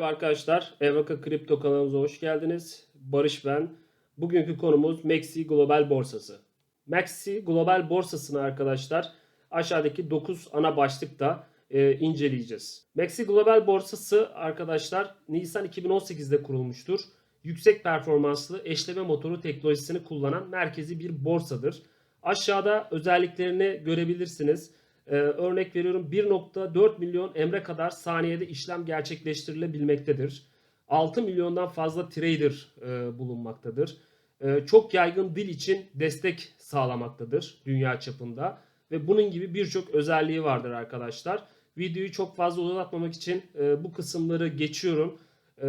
Merhaba arkadaşlar. Evaka Kripto kanalımıza hoş geldiniz. Barış ben. Bugünkü konumuz Maxi Global Borsası. Maxi Global Borsası'nı arkadaşlar aşağıdaki 9 ana başlıkta e, inceleyeceğiz. Maxi Global Borsası arkadaşlar Nisan 2018'de kurulmuştur. Yüksek performanslı eşleme motoru teknolojisini kullanan merkezi bir borsadır. Aşağıda özelliklerini görebilirsiniz. Ee, örnek veriyorum 1.4 milyon emre kadar saniyede işlem gerçekleştirilebilmektedir. 6 milyondan fazla trader e, bulunmaktadır. E, çok yaygın dil için destek sağlamaktadır dünya çapında ve bunun gibi birçok özelliği vardır arkadaşlar. Videoyu çok fazla uzatmamak için e, bu kısımları geçiyorum. E,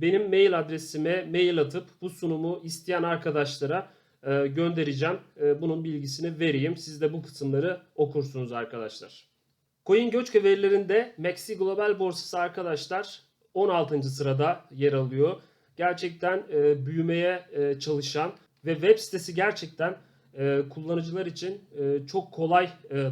benim mail adresime mail atıp bu sunumu isteyen arkadaşlara e, göndereceğim. E, bunun bilgisini vereyim. Siz de bu kısımları okursunuz arkadaşlar. CoinGoçka verilerinde Maxi Global borsası arkadaşlar 16. sırada yer alıyor. Gerçekten e, büyümeye çalışan ve web sitesi gerçekten kullanıcılar için çok kolay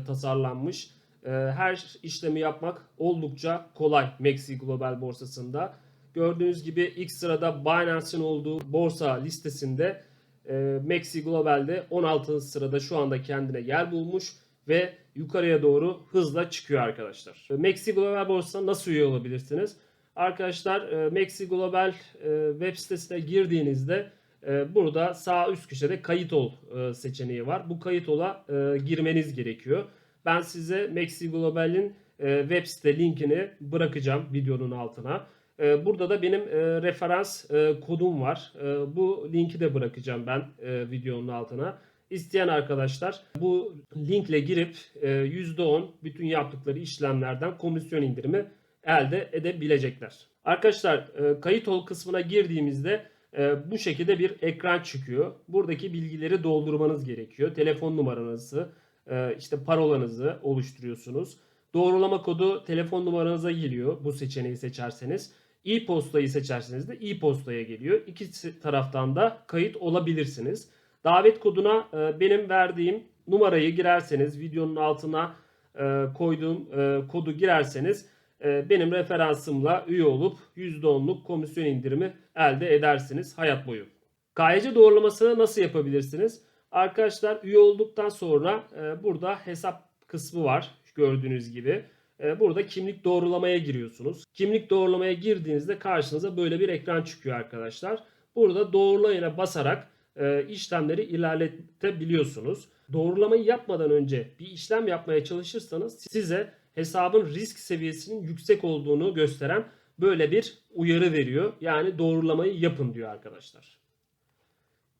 tasarlanmış. Her işlemi yapmak oldukça kolay Maxi Global borsasında. Gördüğünüz gibi ilk sırada Binance'in olduğu borsa listesinde e, Maxi Global'de 16. sırada şu anda kendine yer bulmuş ve yukarıya doğru hızla çıkıyor arkadaşlar. E, Maxi Global borsasına nasıl üye olabilirsiniz? Arkadaşlar e, Maxi Global e, web sitesine girdiğinizde e, burada sağ üst köşede kayıt ol e, seçeneği var. Bu kayıt ola e, girmeniz gerekiyor. Ben size Maxi Global'in e, web site linkini bırakacağım videonun altına. E, Burada da benim e, referans e, kodum var. E, Bu linki de bırakacağım ben e, videonun altına. İsteyen arkadaşlar bu linkle girip e, %10 bütün yaptıkları işlemlerden komisyon indirimi elde edebilecekler. Arkadaşlar kayıt ol kısmına girdiğimizde bu şekilde bir ekran çıkıyor. Buradaki bilgileri doldurmanız gerekiyor. Telefon numaranızı, işte parolanızı oluşturuyorsunuz. Doğrulama kodu telefon numaranıza geliyor bu seçeneği seçerseniz. E-postayı seçerseniz de e-postaya geliyor. İki taraftan da kayıt olabilirsiniz. Davet koduna e, benim verdiğim numarayı girerseniz videonun altına e, koyduğum e, kodu girerseniz benim referansımla üye olup %10'luk komisyon indirimi elde edersiniz hayat boyu. KYC doğrulamasını nasıl yapabilirsiniz? Arkadaşlar üye olduktan sonra burada hesap kısmı var gördüğünüz gibi. E, burada kimlik doğrulamaya giriyorsunuz. Kimlik doğrulamaya girdiğinizde karşınıza böyle bir ekran çıkıyor arkadaşlar. Burada doğrulayına basarak e, işlemleri ilerletebiliyorsunuz. Doğrulamayı yapmadan önce bir işlem yapmaya çalışırsanız size hesabın risk seviyesinin yüksek olduğunu gösteren böyle bir uyarı veriyor. Yani doğrulamayı yapın diyor arkadaşlar.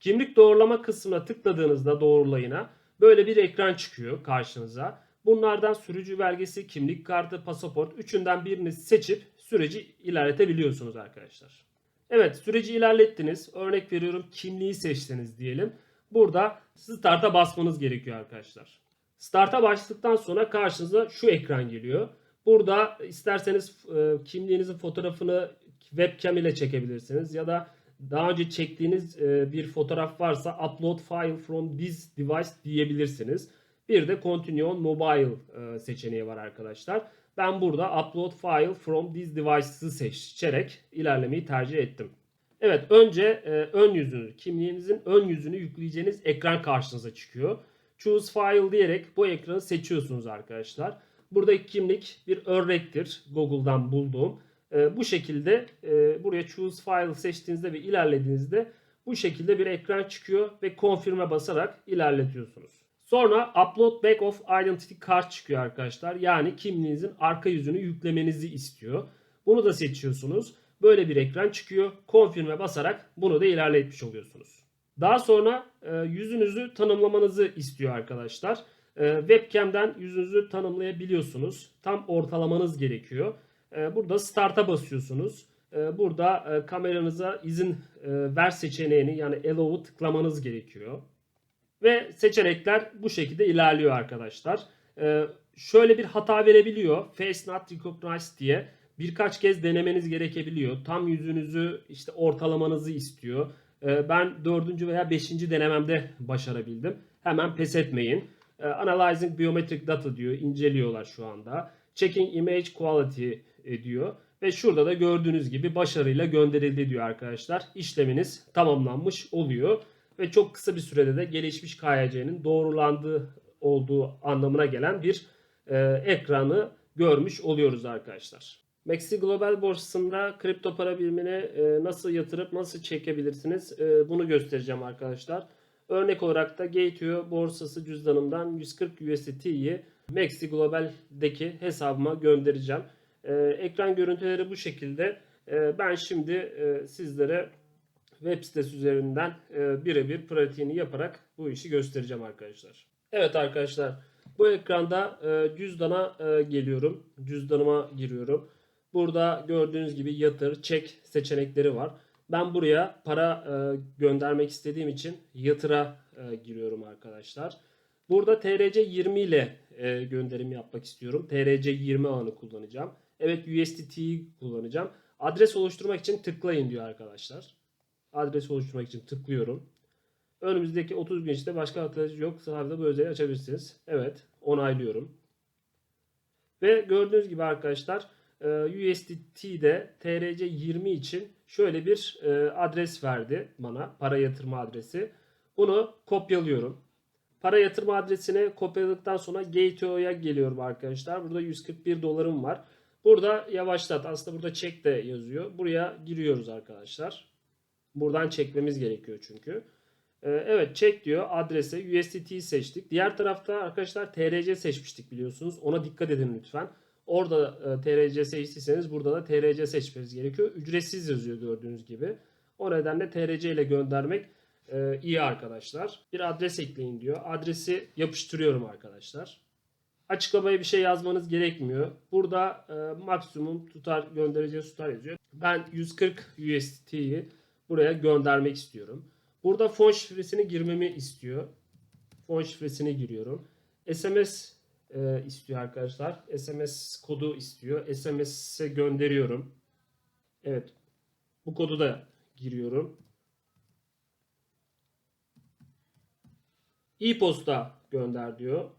Kimlik doğrulama kısmına tıkladığınızda doğrulayına böyle bir ekran çıkıyor karşınıza. Bunlardan sürücü belgesi, kimlik kartı, pasaport üçünden birini seçip süreci ilerletebiliyorsunuz arkadaşlar. Evet süreci ilerlettiniz. Örnek veriyorum kimliği seçtiniz diyelim. Burada start'a basmanız gerekiyor arkadaşlar. Start'a başladıktan sonra karşınıza şu ekran geliyor. Burada isterseniz e, kimliğinizin fotoğrafını webcam ile çekebilirsiniz ya da daha önce çektiğiniz e, bir fotoğraf varsa upload file from this device diyebilirsiniz. Bir de continue on mobile e, seçeneği var arkadaşlar. Ben burada upload file from this device'ı seçerek ilerlemeyi tercih ettim. Evet önce e, ön yüzünü, kimliğinizin ön yüzünü yükleyeceğiniz ekran karşınıza çıkıyor. Choose file diyerek bu ekranı seçiyorsunuz arkadaşlar. Buradaki kimlik bir örnektir Google'dan bulduğum. E, bu şekilde buraya choose file seçtiğinizde ve ilerlediğinizde bu şekilde bir ekran çıkıyor ve confirm'e basarak ilerletiyorsunuz. Sonra upload back of identity card çıkıyor arkadaşlar. Yani kimliğinizin arka yüzünü yüklemenizi istiyor. Bunu da seçiyorsunuz. Böyle bir ekran çıkıyor. Confirm'e basarak bunu da ilerletmiş oluyorsunuz. Daha sonra e, yüzünüzü tanımlamanızı istiyor arkadaşlar. E, webcam'den yüzünüzü tanımlayabiliyorsunuz. Tam ortalamanız gerekiyor. E, burada start'a basıyorsunuz. E, burada e, kameranıza izin e, ver seçeneğini yani allow'u tıklamanız gerekiyor. Ve seçenekler bu şekilde ilerliyor arkadaşlar. Ee, şöyle bir hata verebiliyor. Face not recognized diye. Birkaç kez denemeniz gerekebiliyor. Tam yüzünüzü işte ortalamanızı istiyor. Ee, ben dördüncü veya beşinci denememde başarabildim. Hemen pes etmeyin. Ee, Analyzing biometric data diyor. İnceliyorlar şu anda. Checking image quality diyor. Ve şurada da gördüğünüz gibi başarıyla gönderildi diyor arkadaşlar. İşleminiz tamamlanmış oluyor. Ve çok kısa bir sürede de gelişmiş KYC'nin doğrulandığı olduğu anlamına gelen bir e, ekranı görmüş oluyoruz arkadaşlar. Maxi Global borsasında kripto para birimine e, nasıl yatırıp nasıl çekebilirsiniz e, bunu göstereceğim arkadaşlar. Örnek olarak da Gateway borsası cüzdanımdan 140 USDT'yi Maxi Global'deki hesabıma göndereceğim. E, ekran görüntüleri bu şekilde. E, ben şimdi e, sizlere web sitesi üzerinden e, birebir pratiğini yaparak bu işi göstereceğim arkadaşlar. Evet arkadaşlar bu ekranda e, cüzdana e, geliyorum. Cüzdanıma giriyorum. Burada gördüğünüz gibi yatır, çek seçenekleri var. Ben buraya para e, göndermek istediğim için yatıra e, giriyorum arkadaşlar. Burada TRC 20 ile e, gönderim yapmak istiyorum. TRC 20 ağını kullanacağım. Evet USDT'yi kullanacağım. Adres oluşturmak için tıklayın diyor arkadaşlar. Adres oluşturmak için tıklıyorum. Önümüzdeki 30 gün içinde başka arkadaş yok. Sadece bu özelliği açabilirsiniz. Evet onaylıyorum. Ve gördüğünüz gibi arkadaşlar e, USDT'de TRC 20 için şöyle bir e, adres verdi bana. Para yatırma adresi. Bunu kopyalıyorum. Para yatırma adresini kopyaladıktan sonra Gateway'a geliyorum arkadaşlar. Burada 141 dolarım var. Burada yavaşlat. Aslında burada çek de yazıyor. Buraya giriyoruz arkadaşlar. Buradan çekmemiz gerekiyor çünkü. Ee, Evet çek diyor adrese USDT'yi seçtik. Diğer tarafta arkadaşlar TRC seçmiştik biliyorsunuz. Ona dikkat edin lütfen. Orada e, TRC seçtiyseniz burada da TRC seçmeniz gerekiyor. Ücretsiz yazıyor gördüğünüz gibi. O nedenle TRC ile göndermek e, iyi arkadaşlar. Bir adres ekleyin diyor. Adresi yapıştırıyorum arkadaşlar. Açıklamaya bir şey yazmanız gerekmiyor. Burada e, maksimum tutar göndereceği tutar yazıyor. Ben 140 USDT'yi buraya göndermek istiyorum. Burada fon şifresini girmemi istiyor. Fon şifresini giriyorum. SMS e, istiyor arkadaşlar. SMS kodu istiyor. SMS'e gönderiyorum. Evet. Bu kodu da giriyorum. E-posta gönder diyor.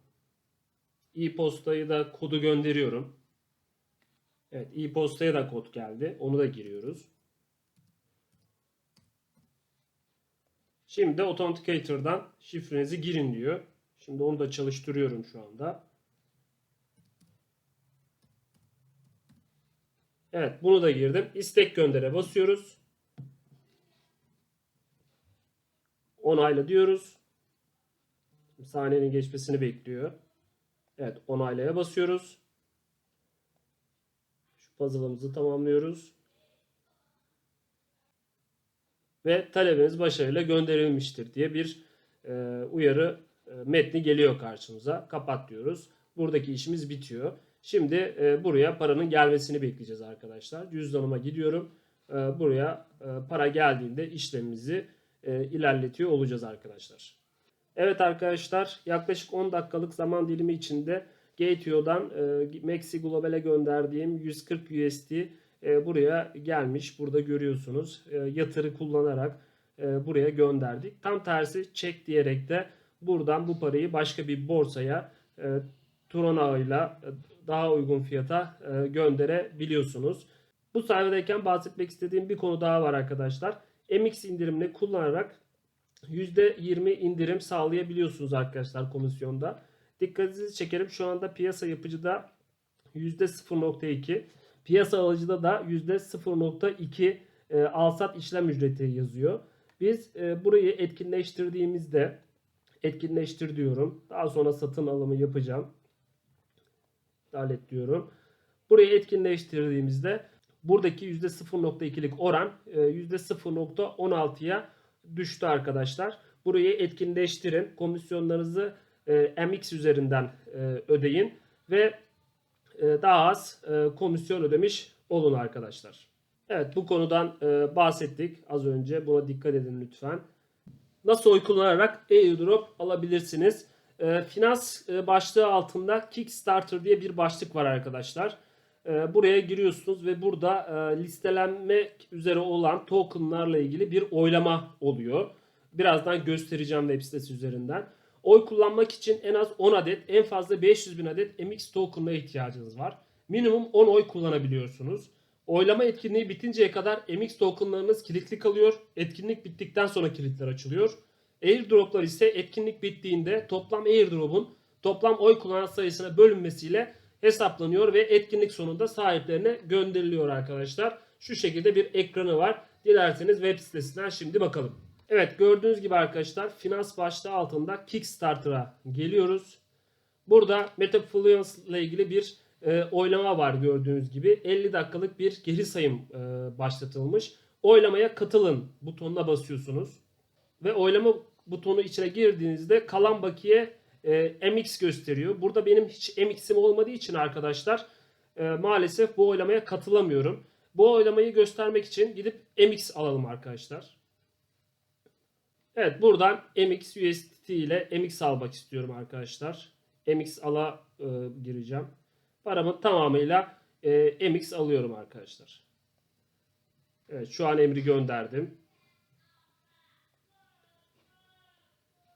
E-postayı da kodu gönderiyorum. Evet, e-postaya da kod geldi. Onu da giriyoruz. Şimdi Authenticator'dan şifrenizi girin diyor. Şimdi onu da çalıştırıyorum şu anda. Evet bunu da girdim. İstek göndere basıyoruz. Onayla diyoruz. Saniyenin geçmesini bekliyor. Evet onaylaya basıyoruz. Şu puzzle'ımızı tamamlıyoruz. Ve talebiniz başarıyla gönderilmiştir diye bir e, uyarı e, metni geliyor karşımıza. Kapat diyoruz. Buradaki işimiz bitiyor. Şimdi e, buraya paranın gelmesini bekleyeceğiz arkadaşlar. Cüzdanıma gidiyorum. E, buraya e, para geldiğinde işlemimizi e, ilerletiyor olacağız arkadaşlar. Evet arkadaşlar yaklaşık 10 dakikalık zaman dilimi içinde Gateway'dan e, Maxi Global'e gönderdiğim 140 USD e, buraya gelmiş. Burada görüyorsunuz. E, yatırı kullanarak e, buraya gönderdik. Tam tersi çek diyerek de buradan bu parayı başka bir borsaya e, ağıyla daha uygun fiyata gönderebiliyorsunuz. Bu sayfadayken bahsetmek istediğim bir konu daha var arkadaşlar. MX indirimini kullanarak %20 indirim sağlayabiliyorsunuz arkadaşlar komisyonda. Dikkatinizi çekerim şu anda piyasa yapıcıda %0.2 piyasa alıcıda da %0.2 e, alsat işlem ücreti yazıyor. Biz e, burayı etkinleştirdiğimizde etkinleştir diyorum. Daha sonra satın alımı yapacağım. Dalet diyorum. Burayı etkinleştirdiğimizde buradaki %0.2'lik oran e, %0.16'ya düştü arkadaşlar. Burayı etkinleştirin. Komisyonlarınızı e, MX üzerinden e, ödeyin ve e, daha az e, komisyon ödemiş olun arkadaşlar. Evet bu konudan e, bahsettik az önce. Buna dikkat edin lütfen. Nasıl oy kullanarak airdrop alabilirsiniz? E, finans e, başlığı altında Kickstarter diye bir başlık var arkadaşlar. E, buraya giriyorsunuz ve burada e, listelenmek üzere olan tokenlarla ilgili bir oylama oluyor. Birazdan göstereceğim web sitesi üzerinden. Oy kullanmak için en az 10 adet, en fazla 500 bin adet MX token'a ihtiyacınız var. Minimum 10 oy kullanabiliyorsunuz. Oylama etkinliği bitinceye kadar MX tokenlarınız kilitli kalıyor. Etkinlik bittikten sonra kilitler açılıyor. Airdroplar ise etkinlik bittiğinde toplam airdrop'un toplam oy kullanan sayısına bölünmesiyle hesaplanıyor ve etkinlik sonunda sahiplerine gönderiliyor arkadaşlar. Şu şekilde bir ekranı var. Dilerseniz web sitesinden şimdi bakalım. Evet gördüğünüz gibi arkadaşlar finans başlığı altında Kickstarter'a geliyoruz. Burada Metafluence ile ilgili bir e, oylama var gördüğünüz gibi. 50 dakikalık bir geri sayım e, başlatılmış. Oylamaya katılın butonuna basıyorsunuz. Ve oylama butonu içine girdiğinizde kalan bakiye e, MX gösteriyor. Burada benim hiç MX'im olmadığı için arkadaşlar e, maalesef bu oylamaya katılamıyorum. Bu oylamayı göstermek için gidip MX alalım arkadaşlar. Evet buradan MX USDT ile MX almak istiyorum arkadaşlar. MX ala e, gireceğim. Paramı tamamıyla e, MX alıyorum arkadaşlar. Evet şu an emri gönderdim.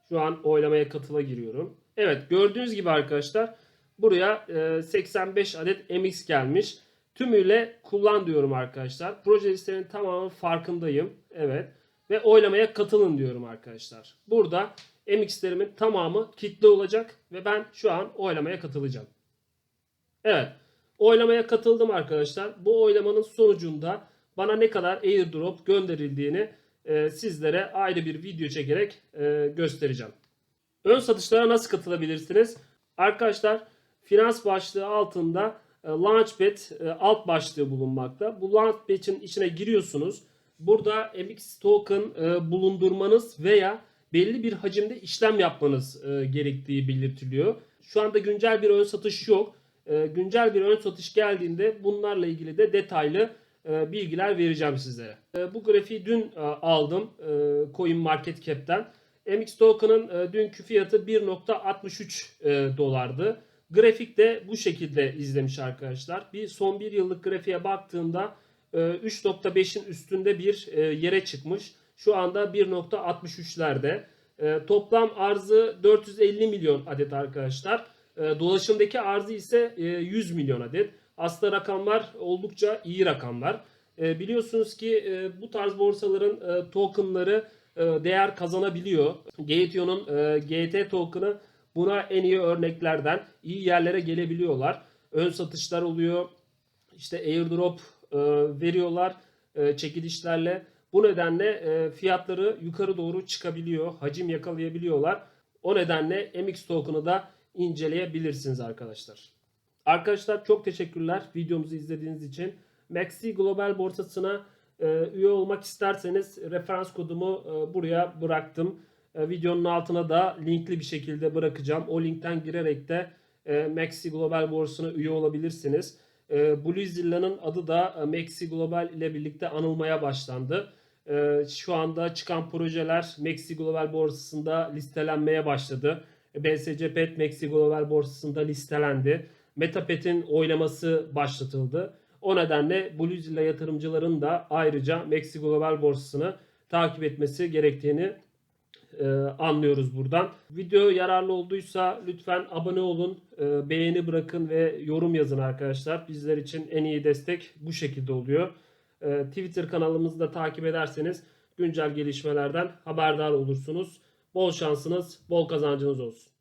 Şu an oylamaya katıla giriyorum. Evet gördüğünüz gibi arkadaşlar buraya e, 85 adet MX gelmiş. Tümüyle kullan diyorum arkadaşlar. Proje listelerinin tamamı farkındayım. Evet. Ve oylamaya katılın diyorum arkadaşlar. Burada MX'lerimin tamamı kitle olacak ve ben şu an oylamaya katılacağım. Evet. Oylamaya katıldım arkadaşlar. Bu oylamanın sonucunda bana ne kadar airdrop gönderildiğini e, sizlere ayrı bir video çekerek e, göstereceğim. Ön satışlara nasıl katılabilirsiniz? Arkadaşlar finans başlığı altında e, Launchpad e, alt başlığı bulunmakta. Bu Launchpad'in içine giriyorsunuz. Burada MX token e, bulundurmanız veya belli bir hacimde işlem yapmanız e, gerektiği belirtiliyor. Şu anda güncel bir ön satış yok. E, güncel bir ön satış geldiğinde bunlarla ilgili de detaylı e, bilgiler vereceğim sizlere. E, bu grafiği dün e, aldım e, Coin Market Cap'ten. MX token'ın e, dünkü fiyatı 1.63 e, dolardı. Grafik de bu şekilde izlemiş arkadaşlar. Bir son bir yıllık grafiğe baktığımda 3.5'in üstünde bir e, yere çıkmış. Şu anda 1.63'lerde. E, toplam arzı 450 milyon adet arkadaşlar. E, dolaşımdaki arzı ise e, 100 milyon adet. Aslında rakamlar oldukça iyi rakamlar. E, biliyorsunuz ki e, bu tarz borsaların e, tokenları e, değer kazanabiliyor. Gateon'un e, GT token'ı buna en iyi örneklerden iyi yerlere gelebiliyorlar. Ön satışlar oluyor. İşte airdrop e, veriyorlar e, çekilişlerle. Bu nedenle e, fiyatları yukarı doğru çıkabiliyor. Hacim yakalayabiliyorlar. O nedenle MX token'ı da inceleyebilirsiniz arkadaşlar. Arkadaşlar çok teşekkürler videomuzu izlediğiniz için. Maxi Global borsasına üye olmak isterseniz referans kodumu buraya bıraktım. Videonun altına da linkli bir şekilde bırakacağım. O linkten girerek de e, Maxi Global borsasına üye olabilirsiniz. E, Bluezilla'nın adı da e, Maxi Global ile birlikte anılmaya başlandı. E, şu anda çıkan projeler Maxi Global borsasında listelenmeye başladı. BSC Pet Maxi Global borsasında listelendi. Metapet'in oylaması başlatıldı. O nedenle Bluezilla yatırımcıların da ayrıca Maxi Global borsasını takip etmesi gerektiğini e, anlıyoruz buradan. Video yararlı olduysa lütfen abone olun, e, beğeni bırakın ve yorum yazın arkadaşlar. Bizler için en iyi destek bu şekilde oluyor. E, Twitter kanalımızı da takip ederseniz güncel gelişmelerden haberdar olursunuz. Bol şansınız, bol kazancınız olsun.